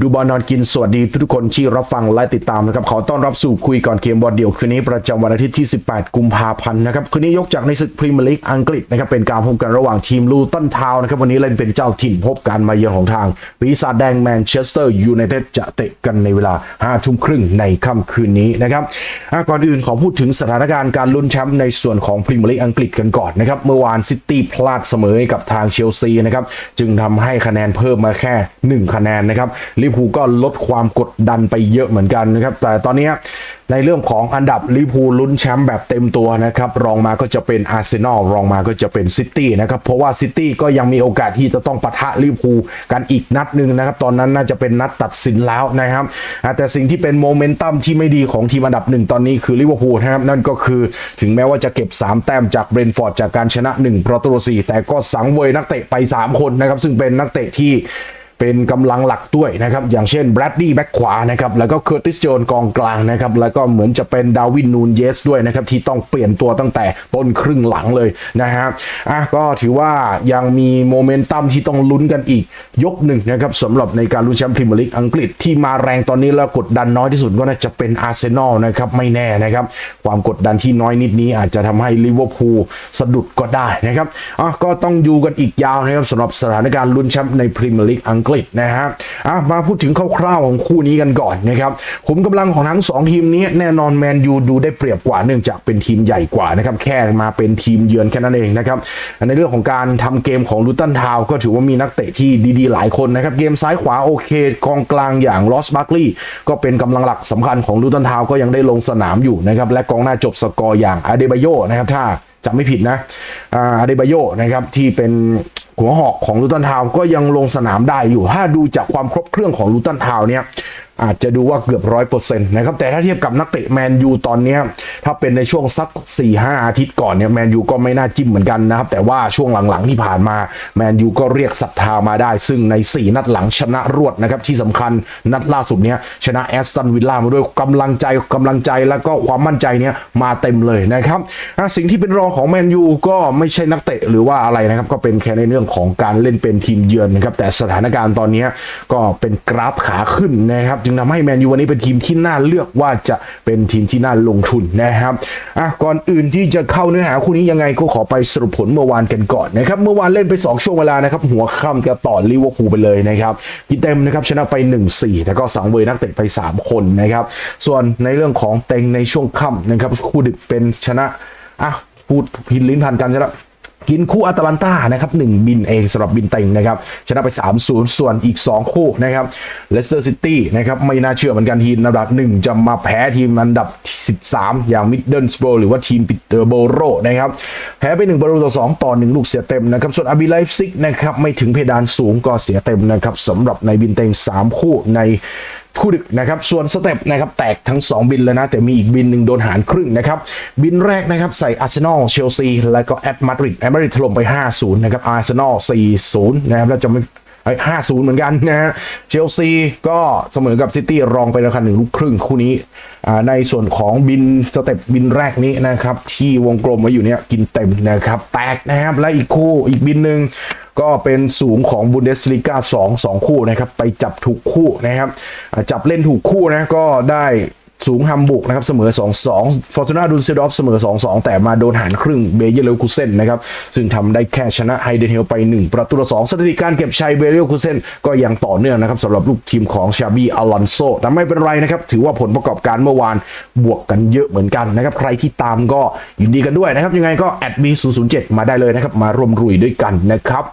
ดูบอลนอนกินสวัสดีทุกคนที่รับฟังและติดตามนะครับ ขอต้อนรับสู่คุยก่อนเกมบอลเดี่ยวคืนนี้ประจำวันอาทิตย์ที่ 18 กุมภาพันธ์นะครับคืนนี้ยกจากในศึกพรีเมียร์ลีกอังกฤษนะครับเป็นการพบกันระหว่างทีมลูตันทาวน์นะครับวันนี้เล่นเป็นเจ้าถิ่นพบกันมาเยือนของทางปีศาจแดงแมนเชสเตอร์ยูไนเต็ดจะเตะกันในเวลา5ทุ่มครึ่งในค่ำคืนนี้นะครับก่อนอื่นขอพูดถึงสถานการณ์การลุ้นแชมป์ในส่วนของพรีเมียร์ลีกอังกฤษกันก่อนนะครับเมื่อวานซิตี้พลาดเสมอกับทางเชลซีนะครับจึงทำให้คะแนนเพิ่มมาแค่ 1 คะแนนนะครับลิพูก็ลดความกดดันไปเยอะเหมือนกันนะครับ แต่ตอนนี้ในเรื่องของอันดับลิพูลุ้นแชมป์แบบเต็มตัวนะครับ รองมาก็จะเป็นอาร์เซนอลรองมาก็จะเป็นซิตี้นะครับ เพราะว่าซิตี้ก็ยังมีโอกาสที่จะต้องปะทะลิพูกันอีกนัดหนึ่งนะครับ ตอนนั้นน่าจะเป็นนัดตัดสินแล้วนะครับ แต่สิ่งที่เป็นโมเมนตัมที่ไม่ดีของทีมอันดับหนึ่งตอนนี้คือลิเวอร์พูลนะครับนั่นก็คือถึงแม้ว่าจะเก็บ 3 แต้มจากเบรนฟอร์ดจากการชนะ1ประตูต่อ4แต่ก็สังเวยนักเตะไป 3 คนนะครับ ซึ่งเป็นนักเตะที่ เป็นกำลังหลักด้วยนะครับ อย่างเช่นแบรดดี้แบ็กขวานะครับ แล้วก็เคอร์ติสโจนกองกลางนะครับ แล้วก็เหมือนจะเป็นดาวินนูนเยสด้วยนะครับ ที่ต้องเปลี่ยนตัวตั้งแต่ต้นครึ่งหลังเลยนะครับอะก็ถือว่ายังมีโมเมนตัมที่ต้องลุ้นกันอีกยกหนึ่งนะครับสำหรับในการลุ้นแชมป์พรีเมียร์ลีกอังกฤษที่มาแรงตอนนี้แล้วกดดันน้อยที่สุดก็น่าจะเป็นอาร์เซนอลนะครับไม่แน่นะครับ ความกดดันที่น้อยนิดนี้อาจจะทำให้ลิเวอร์พูลสะดุดก็ได้นะครับอะก็ต้องอยู่กันอีกยาวนะครับสำหรับสถานการณ์ลุ้นแชมป์ในพรีเมียร์ลีกอังกฤษนะครับอะมาพูดถึงคร่าวๆของคู่นี้กันก่อนนะครับขุมกำลังของทั้ง 2 ทีมนี้แน่นอนแมนยูดูได้เปรียบกว่าเนื่องจากเป็นทีมใหญ่กว่านะครับแค่มาเป็นทีมเยือนแค่นั้นเองนะครับในเรื่องของการทำเกมของลูตันทาวก็ถือว่ามีนักเตะที่ดีๆ หลายคนนะครับเกมซ้ายขวาโอเคกองกลางอย่างลอสบัคลีย์ก็เป็นกำลังหลักสำคัญของลูตันทาวก็ยังได้ลงสนามอยู่นะครับและกองหน้าจบสกอร์อย่างอาเดบาโยนะครับถ้าจำไม่ผิดนะอาเดบาโยนะครับที่เป็น หัวหอกของลูตันทาวก็ยังลงสนามได้อยู่ ถ้าดูจากความครบเครื่องของลูตันทาวเนี่ยอาจจะดูว่าเกือบร้อยเปอร์เซ็นต์นะครับ แต่ถ้าเทียบกับนักเตะแมนยูตอนนี้ ถ้าเป็นในช่วงสัก4ี่ห้าอาทิตย์ก่อนเนี่ยแมนยูก็ไม่น่าจิ้มเหมือนกันนะครับ แต่ว่าช่วงหลังๆที่ผ่านมา แมนยูก็เรียกศรัทธามาได้ ซึ่งใน 4 นัดหลังชนะรวดนะครับ ที่สำคัญนัดล่าสุดเนี้ยชนะแอสตันวิลล่ามาด้วยกำลังใจกำลังใจแล้วก็ความมั่นใจเนี้ยมาเต็มเลยนะครับสิ่งที่เป็นรองของแมนยูก็ไม่ใช่นักเตะหรือว่าอะไรนะครับก็เป็นแค่ในเรื่องของการเล่นเป็นทีมเยือนนะครับแต่สถานการณ์ตอนนี้ก็เป็นกราฟขาขึ้นนะครับจึงทำให้แมนยูวันนี้เป็นทีมที่น่าเลือกว่าจะเป็นทีมที่น่าลงทุนนะครับอะก่อนอื่นที่จะเข้าเนื้อหาคู่นี้ยังไงก็ขอไปสรุปผลเมื่อวานกันก่อนนะครับเมื่อวานเล่นไป 2 ช่วงเวลานะครับหัวค่ำก็ต่อลิเวอร์พูลไปเลยนะครับกินเต็มนะครับชนะไป 1-4 แล้วก็สังเวยนักเตะไป 3 คนนะครับส่วนในเรื่องของเต็งในช่วงค่ำนะครับคู่ดึกเป็นชนะอะพูดพินลิ้นพันกันใช่แล้ว กินคู่อาตาลันตานะครับหนึ่งบินเองสำหรับบินเต็งนะครับชนะไป 3-0 ส่วนอีก 2 คู่นะครับเลสเตอร์ซิตี้นะครับไม่น่าเชื่อเหมือนกันทีมอันดับ 1 จะมาแพ้ทีมอันดับ 13 อย่างมิดเดิลสโบหรือว่าทีมปิเตอร์โบโรนะครับแพ้ไป 1 ประตูต่อ 2 ต่อ 1 ลูกเสียเต็มนะครับส่วนอาบิไลฟ์ซิกนะครับไม่ถึงเพดานสูงก็เสียเต็มนะครับสำหรับในบินเต็ง 3 คู่ใน คู่ดึกนะครับ ส่วนสเต็ปนะครับแตกทั้ง 2 บินเลยนะ แต่มีอีกบินหนึ่งโดนหารครึ่งนะครับ บินแรกนะครับใส่อาร์เซนอลเชลซีแล้วก็แอตมาดริดแอตมาดริดถล่มไป 5-0 นะครับอาร์เซนอล4-0 นะครับ แล้วจะไม่ห้าศูนย์เหมือนกันนะฮะเชลซีก็เสมอกับซิตี้รองไปแล้วคันหนึ่งลูกครึ่งคู่นี้ ในส่วนของบินสเต็ปบินแรกนี้นะครับ ที่วงกลมไว้อยู่เนี่ยกินเต็มนะครับ แตกนะครับ และอีกคู่อีกบินหนึ่ง ก็เป็นสูงของบุนเดสลิกา2 2 คู่นะครับ ไปจับถูกคู่นะครับ จับเล่นถูกคู่นะก็ได้ สูงฮัมบุกนะครับเสมอ 2-2 ฟอร์ตูนาดูนเซดอฟเสมอ 2-2 แต่มาโดนหารครึ่งเบเยเลคูเซนนะครับซึ่งทำได้แค่ชนะไฮเดนเฮลไป 1 ประตูต่อ2สถิติการเก็บชัยเบเยเลคูเซนก็ยังต่อเนื่องนะครับสำหรับลูกทีมของชาบีอลอนโซแต่ไม่เป็นไรนะครับ ถือว่าผลประกอบการเมื่อวานบวกกันเยอะเหมือนกันนะครับใครที่ตามก็ยินดีกันด้วยนะครับยังไงก็แอดบี007 มาได้เลยนะครับมาร่วมรุยด้วยกันนะครับ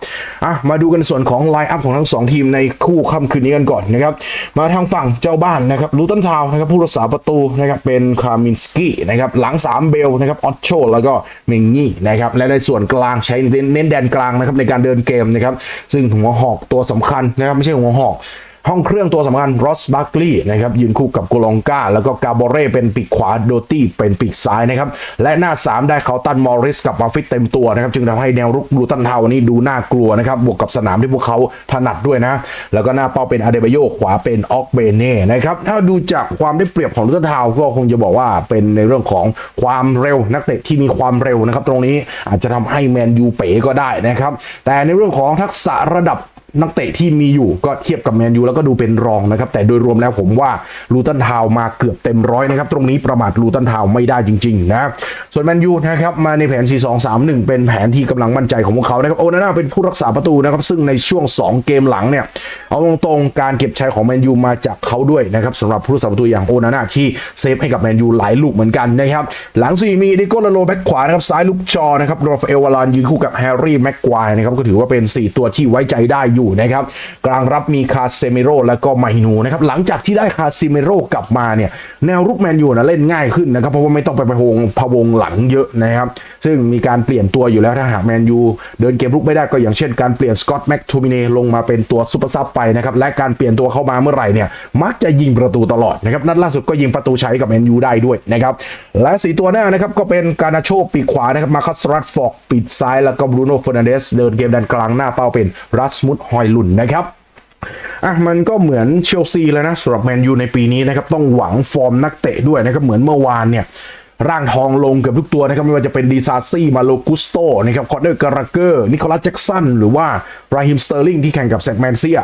อะมาดูกันส่วนของไลน์อัพของทั้งสองทีมในคู่ค่ำคืนนี้กันก่อนนะครับมาทางฝั่งเจ้าบ้านนะครับลูตันทาวน์นะครับผู้รักษาประตูนะครับเป็นคามินสกี้นะครับหลัง 3 เบลนะครับออชโชแล้วก็เมงงี้นะครับและในส่วนกลางใช้เน้นเน้นแดนกลางนะครับในการเดินเกมนะครับซึ่งหัวหอกตัวสำคัญนะครับไม่ใช่หัวหอก ห้องเครื่องตัวสำคัญรอสบัคลีย์นะครับยืนคู่กับโกลองกาแล้วก็กาโบเร่เป็นปีกขวาโดตี้เป็นปีกซ้ายนะครับและหน้า 3 ได้เขาตันมอริสกับมาฟิตเต็มตัวนะครับจึงทำให้แนวรุกบลูตันเทาวันนี้ดูน่ากลัวนะครับบวกกับสนามที่พวกเขาถนัดด้วยนะ แล้วก็หน้าเป้าเป็นอาเดบโยขวาเป็นออกเบเน่นะครับถ้าดูจากความได้เปรียบของลูตันเทาก็คงจะบอกว่าเป็นในเรื่องของความเร็วนักเตะที่มีความเร็วนะครับตรงนี้อาจจะทำให้แมนยูเป๋ก็ได้นะครับแต่ในเรื่องของทักษะระดับ นักเตะที่มีอยู่ก็เทียบกับแมนยูแล้วก็ดูเป็นรองนะครับ แต่โดยรวมแล้วผมว่าลูตันทาวมาเกือบเต็มร้อยนะครับ ตรงนี้ประมาทลูตันทาวไม่ได้จริงๆนะส่วนแมนยูนะครับมาในแผน 4 2 3 1 เป็นแผนที่กำลังมั่นใจของพวกเขานะครับโอนาน่าเป็นผู้รักษาประตูนะครับ ซึ่งในช่วง 2 เกมหลังเนี่ย เอาตรงๆการเก็บชัยของแมนยูมาจากเขาด้วยนะครับสำหรับผู้รักษาประตูอย่างโอนาน่าที่เซฟให้กับแมนยูหลายลูกเหมือนกันนะครับหลังสี่มีดิโก้ลาโลแบ็คขวานะครับซ้ายลูกจอนะครับโรฟเอลวารานยืนคู่กับแฮร์รี่แม็กควายนะครับก็ถือว่าเป็น 4 ตัวที่ไว้ใจได้อยนะครับกลางรับมีคาเซเมโรแล้วก็ไมนูนะครับหลังจากที่ได้คาเซเมโรกลับมาเนี่ยแนวรุกแมนยูนะเล่นง่ายขึ้นนะครับเพราะว่าไม่ต้องไปพะวงพะวงหลังเยอะนะครับซึ่งมีการเปลี่ยนตัวอยู่แล้วถ้าหากแมนยูเดินเกมรุกไม่ได้ก็อย่างเช่นการเปลี่ยนสกอตแม็กทูมิเนลงมาเป็นตัวซุปเปอร์ซับไปนะครับและการเปลี่ยนตัวเข้ามาเมื่อไหร่เนี่ยมักจะยิงประตูตลอดนะครับนัดล่าสุดก็ยิงประตูใช้กับแมนยูได้ด้วยนะครับและสีตัวหน้านะครับก็เป็นการาโชปีกขวานะครับมาคัสรัตฟอกปีกซ้ายแล้วก็บรูโน่เฟอร์นันเดสเดินเกมดันกลางหน้าเป้าเป็นรัสมุดฮอยลุ่นนะครับอะมันก็เหมือนเชลซีแล้วนะสำหรับแมนยูในปีนี้นะครับต้องหวังฟอร์มนักเตะด้วยนะครับเหมือนเมื่อวานเนี่ย ร่างทองลงเกือบทุกตัวนะครับ ไม่ว่าจะเป็นดีซาซี่ มาโลกุสโตนะครับคอร์เดอร์การาเกอร์ นิโคลัสแจ็กสัน หรือว่าราฮิมสเตอร์ลิงที่แข่งกับแซกแมนเซีย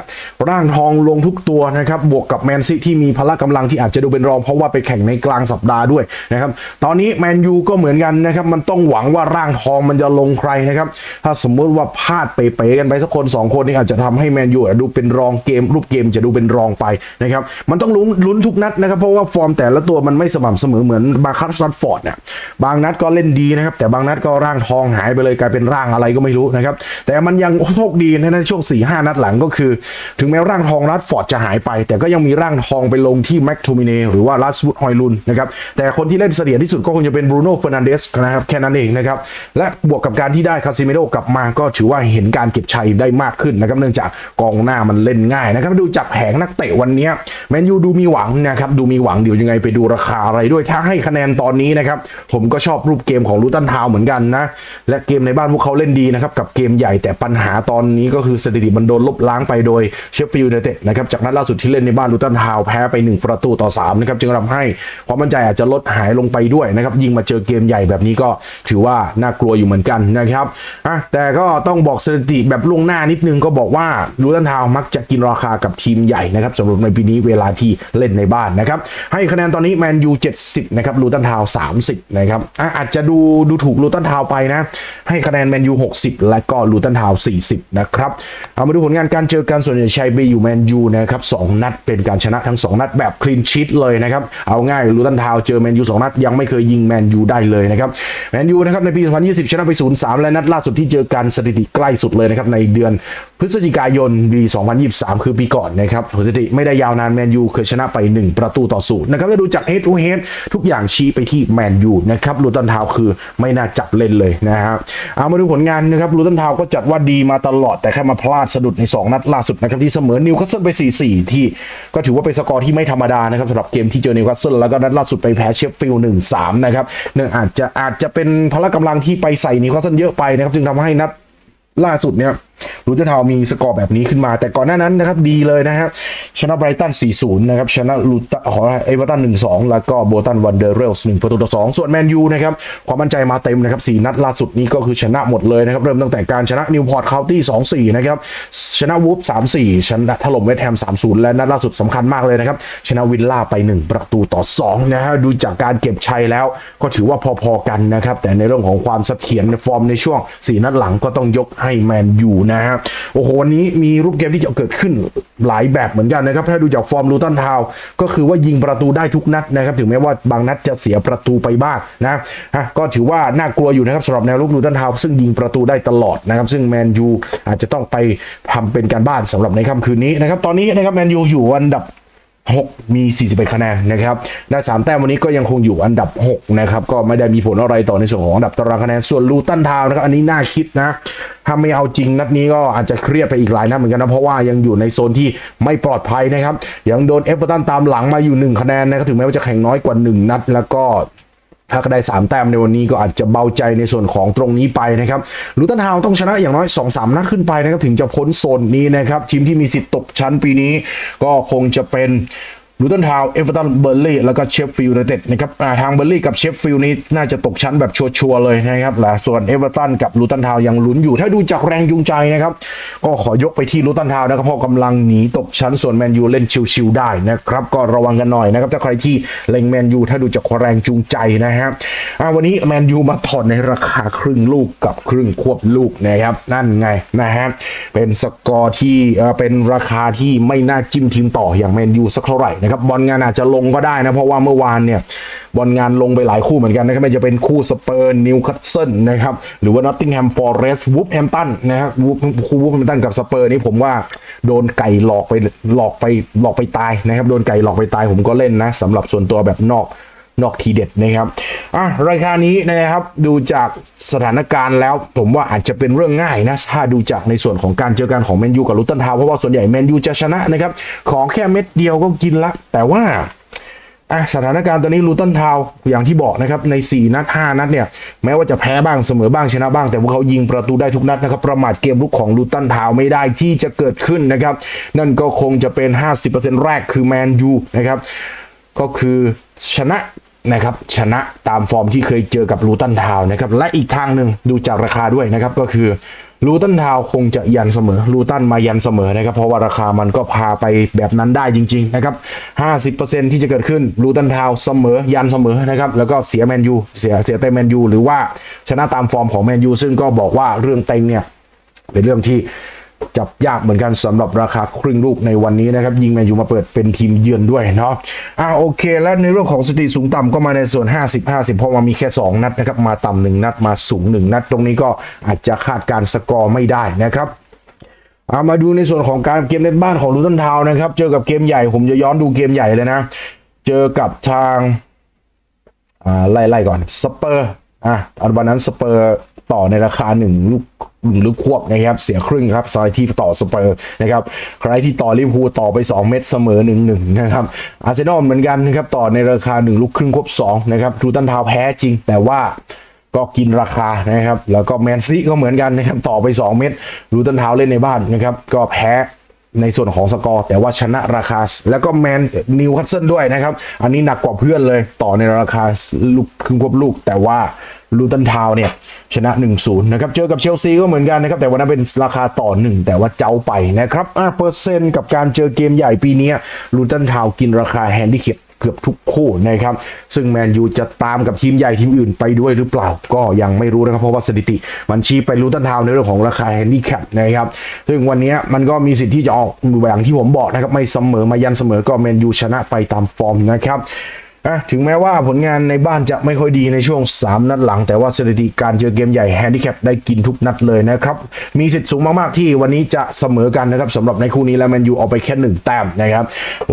ร่างทองลงทุกตัวนะครับ บวกกับแมนซีที่มีพละกำลังที่อาจจะดูเป็นรอง เพราะว่าไปแข่งในกลางสัปดาห์ด้วยนะครับ ตอนนี้แมนยูก็เหมือนกันนะครับ มันต้องหวังว่าร่างทองมันจะลงใครนะครับ ถ้าสมมุติว่าพลาดเป๋ๆกันไปสักคนสองคนนี่อาจจะทำให้แมนยูดูเป็นรองเกม รูปเกมจะดูเป็นรองไปนะครับ มันต้องลุ้นลุ้นทุกนัดนะครับ เพราะว่าฟอร์มแต่ละตัวมันไม่สม่ำเสมอเหมือนมาคัสซัตฟอร์ดเนี่ยบางนัดก็เล่นดีนะครับ แต่บางนัดก็ร่างทองหายไปเลยกลายเป็นร่างอะไรก็ไม่รู้นะครับ แต่มันยังโชคดีในช่วง4ี่ห้านัดหลังก็คือ ถึงแม้ร่างทองรัดฟอร์ดจะหายไป แต่ก็ยังมีร่างทองไปลงที่แม็กทูมิเนหรือว่าลัสวุดฮอยลุนนะครับแต่คนที่เล่นเสถียรที่สุดก็คงจะเป็นบรูโน่เฟอร์นันเดสนะครับแค่นั้นเองนะครับและบวกกับการที่ได้คาซิเมโรกลับมาก็ถือว่าเห็นการเก็บชัยได้มากขึ้นนะครับเนื่องจากกองหน้ามันเล่นง่ายนะครับดูจากแผงนักเตะวันนี้แมนยูดูมีหวังนะครับดูมีหวังเดี๋ยวยังไงไปดูราคาอะไรด้วยถ้าให้คะแนนตอนนี้นะครับ ผมก็ชอบรูปเกมของลูตันทาวเหมือนกันนะ และเกมในบ้านพวกเขาเล่นดีนะครับ กับเกมใหญ่แต่ปัญหาตอนนี้ก็คือสถิติมันโดนลบล้างไปโดยเชฟฟิลด์ยูไนเต็ดนะครับ จากนัดล่าสุดที่เล่นในบ้านลูตันทาวแพ้ไป 1 ประตูต่อ3นะครับจึงทำให้ความมั่นใจอาจจะลดหายลงไปด้วยนะครับยิ่งมาเจอเกมใหญ่แบบนี้ก็ถือว่าน่ากลัวอยู่เหมือนกันนะครับอะแต่ก็ต้องบอกสถิติแบบล่วงหน้านิดนึงก็บอกว่าลูตันทาวมักจะกินราคากับทีมใหญ่นะครับสำหรับในปีนี้เวลาที่เล่นในบ้านนะครับให้คะแนนตอนนี้แมนยู70นะครับลูตันทาว30 นะครับอะอาจจะดูดูถูกลูตันทาวไปนะ ให้คะแนนแมนยู 60 และก็ลูตันทาว 40 นะครับ เอามาดูผลงานการเจอกันส่วนใหญ่ชัยไปอยู่แมนยูนะครับสองนัดเป็นการชนะทั้ง 2 นัดแบบคลีนชีตเลยนะครับ เอาง่ายลูตันทาวเจอแมนยูสองนัด ยังไม่เคยยิงแมนยูได้เลยนะครับ แมนยูนะครับในปี 2020 ชนะไป 0-3 และนัดล่าสุดที่เจอกันสถิติใกล้สุดเลยนะครับในเดือนพฤศจิกายนปี 2023 คือปีก่อนนะครับสถิติไม่ได้ยาวนานแมนยูเคยชนะไป 1 ประตูต่อศูนย์นะครับถ้าดูจาก head to head ทุกอย่างชี้ไปที่แมนยูนะครับลูตันทาวคือไม่น่าจับเล่นเลยนะครับเอามาดูผลงานนะครับลูตันทาวก็จัดว่าดีมาตลอดแต่แค่มาพลาดสะดุดใน 2 นัดล่าสุดนะครับที่เสมอนิวคาสเซิลไป 4-4 ที่ก็ถือว่าเป็นสกอร์ที่ไม่ธรรมดานะครับสำหรับเกมที่เจอนิวคาสเซิลแล้วก็นัดล่าสุดไปแพ้เชฟฟิลด์1-3นะครับเนื่องอาจจะอาจจะเป็นพละกำลังที่ไปใส่นิวคาสเซิลเยอะไปนะครับจึงทำให้นัดล่าสุดเนี่ย ลูเทนทาวมีสกอร์แบบนี้ขึ้นมา แต่ก่อนหน้านั้นนะครับดีเลยนะครับชนะไบรตัน 4-0 นะครับชนะลูตขอเอเวอร์ตัน 1-2 แล้วก็โบตันวันเดอร์เรลส์1ประตูต่อ 2 ส่วนแมนยูนะครับความมั่นใจมาเต็มนะครับ 4 นัดล่าสุดนี้ก็คือชนะหมดเลยนะครับ เริ่มตั้งแต่การชนะนิวพอร์ตคาวตี้ 2-4 นะครับ ชนะวูฟ 3-4 ชนะถล่มเวสต์แฮม 3-0 และนัดล่าสุดสำคัญมากเลยนะครับ ชนะวิลล่าไป 1 ประตูต่อ 2 นะฮะดูจากการเก็บชัยแล้วก็ถือว่าพอๆกันนะครับแต่ในเรื่องของความเสถียรในฟอร์มในช่วง 4 นัดหลังก็ต้องยกให้แมนยูนะฮะโอ้โหวันนี้มีรูปเกมที่จะเกิดขึ้นหลายแบบเหมือนกันนะครับถ้าดูจากฟอร์มลูตันทาวก็คือว่ายิงประตูได้ทุกนัดนะครับถึงแม้ว่าบางนัดจะเสียประตูไปบ้างนะฮะก็ถือว่าน่ากลัวอยู่นะครับสำหรับแนวรุกลูตันทาวซึ่งยิงประตูได้ตลอดนะครับซึ่งแมนยูอาจจะต้องไปทำเป็นการบ้านสำหรับในค่ำคืนนี้นะครับตอนนี้นะครับแมนยูอยู่อันดับ 6 มี 41 คะแนนนะครับได้3แต้มวันนี้ก็ยังคงอยู่อันดับ 6 นะครับ ก็ไม่ได้มีผลอะไรต่อในส่วนของอันดับตารางคะแนน ส่วนลูตันทาวนะครับ อันนี้น่าคิดนะ ถ้าไม่เอาจริงนัดนี้ก็อาจจะเครียดไปอีกหลายนัดเหมือนกันนะ เพราะว่ายังอยู่ในโซนที่ไม่ปลอดภัยนะครับ ยังโดนเอฟเวอร์ตันตามหลังมาอยู่ 1 คะแนนนะครับ ถึงแม้ว่าจะแข่งน้อยกว่า 1 นัดแล้วก็ ถ้าก็ได้ 3 แต้มในวันนี้ก็อาจจะเบาใจในส่วนของตรงนี้ไปนะครับลูตันทาวต้องชนะอย่างน้อย 2-3 นัดขึ้นไปนะครับ ถึงจะพ้นโซนนี้นะครับ ทีมที่มีสิทธิ์ตกชั้นปีนี้ก็คงจะเป็น ลูตันทาวเอเวอร์ตันเบอร์ลี่แล้วก็เชฟฟิลด์ยูไนเต็ดนะครับทางเบอร์ลี่กับเชฟฟิลด์นี้น่าจะตกชั้นแบบชัวร์ๆเลยนะครับและส่วนเอเวอร์ตันกับลูตันทาวยังลุ้นอยู่ ถ้าดูจากแรงจูงใจนะครับ ก็ขอยกไปที่ลูตันทาวนะครับเพราะกำลังหนีตกชั้นส่วนแมนยูเล่นชิวๆได้นะครับ ก็ระวังกันหน่อยนะครับถ้าใครที่เล็งแมนยูถ้าดูจากแรงจูงใจนะครับวันนี้แมนยูมาถอนในราคาครึ่งลูกกับครึ่งควบลูกนะครับนั่นไงนะฮะเป็นสกอร์ที่เอ่อเป็นราคาที่ไม่น่าจิ้มทีมต่ออย่างแมนยูสักเท่าไหร่นะครับบอลงานอาจจะลงก็ได้นะ เพราะว่าเมื่อวานเนี่ยบอลงานลงไปหลายคู่เหมือนกันนะครับไม่จะเป็นคู่สเปอร์นิวคาสเซิลนะครับหรือว่านอตติงแฮมฟอร์เรสต์วูฟแฮมตันนะครับคู่วูฟแฮมตันกับสเปอร์นี่ผมว่าโดนไก่หลอกไปหลอกไปหลอกไปตายนะครับโดนไก่หลอกไปตายผมก็เล่นนะสำหรับส่วนตัวแบบนอก นอกทีเด็ดนะครับอะรายการนี้นะครับดูจากสถานการณ์แล้ว ผมว่าอาจจะเป็นเรื่องง่ายนะถ้าดูจากในส่วนของการเจอกันของแมนยูกับลูตันทาวเพราะว่าส่วนใหญ่แมนยูจะชนะนะครับขอแค่เม็ดเดียวก็กินละ แต่ว่าอะสถานการณ์ตอนนี้ลูตันทาวอย่างที่บอกนะครับใน 4 นัด 5 นัดเนี่ย แม้ว่าจะแพ้บ้างเสมอบ้างชนะบ้าง แต่พวกเขายิงประตูได้ทุกนัดนะครับ ประมาทเกมลุกของลูตันทาวไม่ได้ที่จะเกิดขึ้นนะครับ นั่นก็คงจะเป็น 50%แรกคือแมนยูนะครับ ก็คือชนะ นะครับชนะตามฟอร์มที่เคยเจอกับลูตันทาวนะครับและอีกทางหนึ่งดูจากราคาด้วยนะครับก็คือลูตันทาวคงจะยันเสมอลูตันมายันเสมอนะครับเพราะว่าราคามันก็พาไปแบบนั้นได้จริงๆนะครับ50%ที่จะเกิดขึ้นลูตันทาวเสมอยันเสมอนะครับแล้วก็เสียแมนยูเสียเสียเต็มแมนยูหรือว่าชนะตามฟอร์มของแมนยูซึ่งก็บอกว่าเรื่องเต็งเนี่ยเป็นเรื่องที่ จับยากเหมือนกันสำหรับราคาครึ่งลูกในวันนี้นะครับ ยิงแมนยูมาเปิดเป็นทีมเยือนด้วยเนาะอ่าโอเค แล้วในเรื่องของสถิติสูงต่ำก็มาในส่วน 50 50 เพราะว่ามีแค่ 2 นัดนะครับ มาต่ำหนึ่งนัดมาสูง 1 นัด ตรงนี้ก็อาจจะคาดการสกอร์ไม่ได้นะครับเอามาดูในส่วนของการเกมเล่นบ้านของลูตันทาวน์นะครับ เจอกับเกมใหญ่ผมจะย้อนดูเกมใหญ่เลยนะ เจอกับทางอ่าไล่ไล่ก่อนสเปอร์อะอันวันนั้นสเปอร์ต่อในราคาหนึ่งลูก หนึ่งลูกควบนะครับเสียครึ่งครับซอยที่ต่อสเปอร์นะครับใครที่ต่อลิเวอร์พูลต่อไป 2 เม็ดเสมอ1นหนึ่งนะครับอาร์เซนอลเหมือนกันนะครับต่อในราคา 1 ลูกครึ่งควบ2นะครับทูตันทาวแพ้จริง แต่ว่าก็กินราคานะครับแล้วก็แมนซีก็เหมือนกันนะครับต่อไป 2 เม็ดรูตันทาวเล่นในบ้านนะครับก็แพ้ ในส่วนของสกอร์ แต่ว่าชนะราคา แล้วก็แมนนิวคาสเซิลด้วยนะครับ อันนี้หนักกว่าเพื่อนเลยต่อในราคาลูกครึ่งควบลูก แต่ว่าลูตันทาวเนี่ยชนะ 1-0 นะครับ เจอกับเชลซีก็เหมือนกันนะครับ แต่วันนั้นเป็นราคาต่อ 1 แต่ว่าเจ้าไปนะครับอะเปอร์เซ็นต์กับการเจอเกมใหญ่ปีนี้ลูตันทาวกินราคาแฮนดิเคป เกือบทุกคู่นะครับ ซึ่งแมนยูจะตามกับทีมใหญ่ทีมอื่นไปด้วยหรือเปล่า ก็ยังไม่รู้นะครับ เพราะว่าสถิติ มันชี้ไปรู้ตันทาวในเรื่องของราคาแฮนดี้แคปนะครับ ซึ่งวันนี้มันก็มีสิทธิ์ที่จะออกอย่างที่ผมบอกนะครับ ไม่เสมอมายันเสมอก็แมนยูชนะไปตามฟอร์มนะครับะถึงแม้ว่าผลงานในบ้านจะไม่ค่อยดีในช่วง 3 นัดหลัง แต่ว่าสถิติการเจอเกมใหญ่แฮนดิแคปได้กินทุกนัดเลยนะครับ มีสิทธิ์สูงมากๆที่วันนี้จะเสมอกันนะครับสำหรับในคู่นี้แล้วแมนยูเอาไปแค่1แต้มนะครับ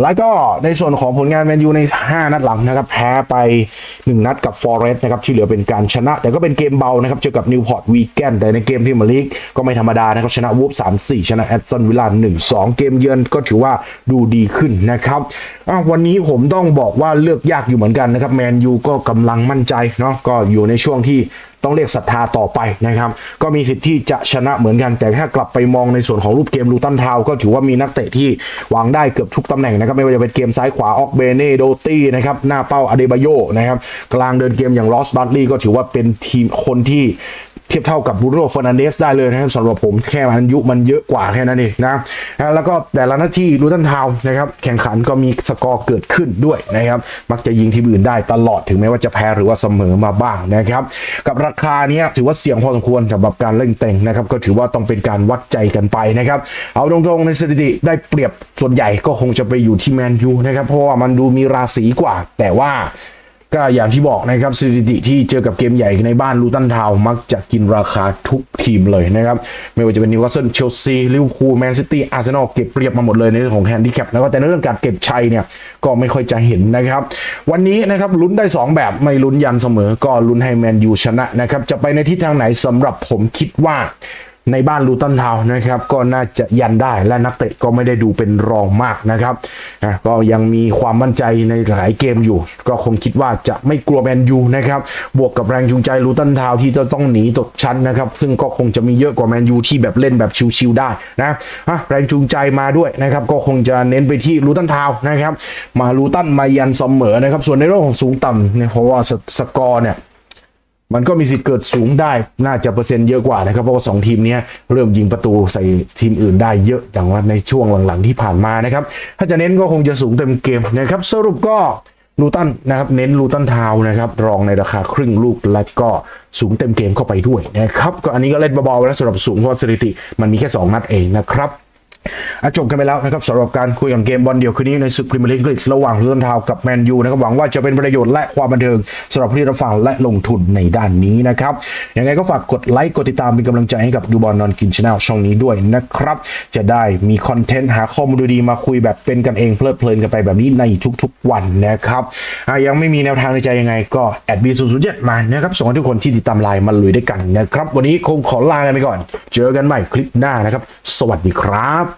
แล้วก็ในส่วนของผลงานแมนยูใน 5 นัดหลังนะครับแพ้ไป 1 นัดกับฟอร์เรสต์นะครับที่เหลือเป็นการชนะ แต่ก็เป็นเกมเบานะครับเจอกับนิวพอร์ตวีแกนแต่ในเกมที่มาลีกก็ไม่ธรรมดานะครับชนะวูฟ3-4ชนะแอตตันวิลล่า1-2เกมเยือนก็ถือว่าดูดีขึ้นนะครับวันนี้ผมต้องบอกว่าเลือกยากอยู่เหมือนกันนะครับแมนยูก็กำลังมั่นใจเนาะก็อยู่ในช่วงที่ต้องเรียกศรัทธาต่อไปนะครับ ก็มีสิทธิ์ที่จะชนะเหมือนกัน แต่ถ้ากลับไปมองในส่วนของรูปเกมลูตันทาวก็ถือว่ามีนักเตะที่วางได้เกือบทุกตำแหน่งนะครับ ไม่ว่าจะเป็นเกมซ้ายขวาออกเบเน่โดตี้นะครับหน้าเป้าอเดบาโยนะครับ กลางเดินเกมอย่างลอสบัตลีก็ถือว่าเป็นทีมคนที่ เทียบเท่ากับบูโรฟ e ร์นันเดสได้เลยนะครับสำหรับผมแค่มันอายุมันเยอะกว่าแค่นั้นเองนะแล้วก็แต่ละหน้าที่ลูตันทาวน์นะครับแข่งขันก็มีสกอร์เกิดขึ้นด้วยนะครับมักจะยิงทีมอื่นได้ตลอดถึงแม้ว่าจะแพ้หรือว่าเสมอมาบ้างนะครับกับราคาเนี้ยถือว่าเสี่ยงพอสมควรสำหรับการเล่นเต็งนะครับก็ถือว่าต้องเป็นการวัดใจกันไปนะครับเอาตรงๆในสถิติได้เปรียบส่วนใหญ่ก็คงจะไปอยู่ที่แมนยูนะครับเพราะว่ามันดูมีราศีกว่าแต่ว่า ก็อย่างที่บอกนะครับสถิติที่เจอกับเกมใหญ่ในบ้านลูตันทาวมักจะกินราคาทุกทีมเลยนะครับ ไม่ว่าจะเป็นนิวคาสเซิลเชลซีลิเวอร์พูลแมนซิตี้อาร์เซนอลเก็บเปรียบมาหมดเลยในเรื่องของแฮนดิแคปแล้วก็แต่ในเรื่องการเก็บชัยเนี่ยก็ไม่ค่อยจะเห็นนะครับ วันนี้นะครับลุ้นได้ 2 แบบไม่ลุ้นยันเสมอ ก็ลุ้นให้แมนยูชนะนะครับจะไปในทิศทางไหนสำหรับผมคิดว่า ในบ้านลูตันทาวนะครับก็น่าจะยันได้และนักเตะก็ไม่ได้ดูเป็นรองมากนะครับก็ยังมีความมั่นใจในหลายเกมอยู่ ก็คงคิดว่าจะไม่กลัวแมนยูนะครับบวกกับแรงจูงใจลูตันทาวที่จะต้องหนีตกชั้นนะครับซึ่งก็คงจะมีเยอะกว่าแมนยูที่แบบเล่นแบบชิวๆได้นะแรงจูงใจมาด้วยนะครับก็คงจะเน้นไปที่ลูตันทาวน์นะครับมาลูตันมายันเสมอนะครับส่วนในเรื่องของสูงต่ำเนี่ยเพราะว่าสสกอร์เนี่ย มันก็มีสิทธิ์เกิดสูงได้ น่าจะเปอร์เซ็นต์เยอะกว่านะครับ เพราะว่าสองทีมนี้เริ่มยิงประตูใส่ทีมอื่นได้เยอะอย่างว่าในช่วงหลังๆที่ผ่านมานะครับ ถ้าจะเน้นก็คงจะสูงเต็มเกมนะครับ สรุปก็ลูตันนะครับ เน้นลูตันทาวนะครับ รองในราคาครึ่งลูกและก็สูงเต็มเกมเข้าไปด้วยนะครับ ก็อันนี้ก็เล่นเบาๆแล้วสำหรับสูงเพราะสถิติ มันมีแค่ 2 นัดเองนะครับ จบกันไปแล้วนะครับสำหรับการคุยกันเกมบอลเดียวคืนนี้ในศึกพรีเมียร์ลีกอังกฤษระหว่างเรื่องทาวกับแมนยูนะครับหวังว่าจะเป็นประโยชน์และความบันเทิงสำหรับผู้ที่รับฟังและลงทุนในด้านนี้นะครับยังไงก็ฝากกดไลค์กดติดตามเป็นกำลังใจให้กับดูบอลนอนกินชาแนลช่องนี้ด้วยนะครับจะได้มีคอนเทนต์หาข้อมูลดีๆมาคุยแบบเป็นกันเองเพลิดเพลินกันไปแบบนี้ในทุกๆวันนะครับยังไม่มีแนวทางในใจยังไงก็แอดบีศูนย์ศูนย์เจ็ดมานะครับส่งให้ทุกคนที่ติดตามไลน์มาลุยด้วยกันนะครับวันนี้คงขอลากันไปก่อน เจอกันใหม่คลิปหน้านะครับ สวัสดีครับ